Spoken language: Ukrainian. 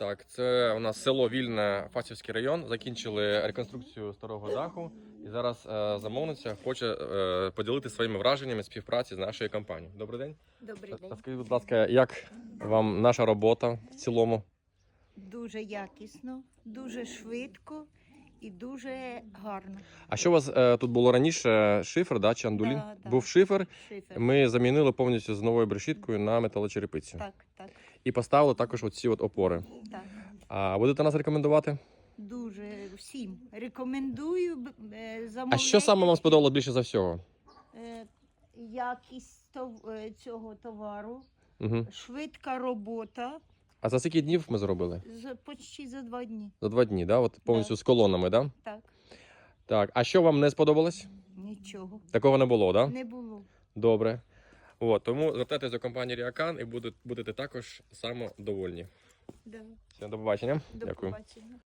Так, це у нас село Вільне, Фасівський район. Закінчили реконструкцію старого даху. І зараз е, замовниця хоче е, поділитися своїми враженнями співпраці з нашою компанією. Добрий день. Добрий день. Скажіть, будь ласка, як вам наша робота в цілому? Дуже якісно, дуже швидко і дуже гарно. А що у вас е, тут було раніше? Шифер, да, чи андулін? Да, да. Був шифер. Шифер. Ми замінили повністю з новою брешіткою на металочерепицю. Так, так, І поставили також оці от опори. так. А будете нас рекомендувати? Дуже всім рекомендую е, А замовляйте. що саме вам сподобалось більше за всього? Е, Якість тов- е, цього товару, Угу. швидка робота А за скільки днів ми зробили? За, почти за два дні. За два дні, да? От повністю з колонами, да? Так, Так. А що вам не сподобалось? нічого Такого не було, да? не було. Добре. От, тому звертайтеся до компанії Ріакан і будете, будете також самодовольні. Да. Все, до побачення. До Дякую. побачення.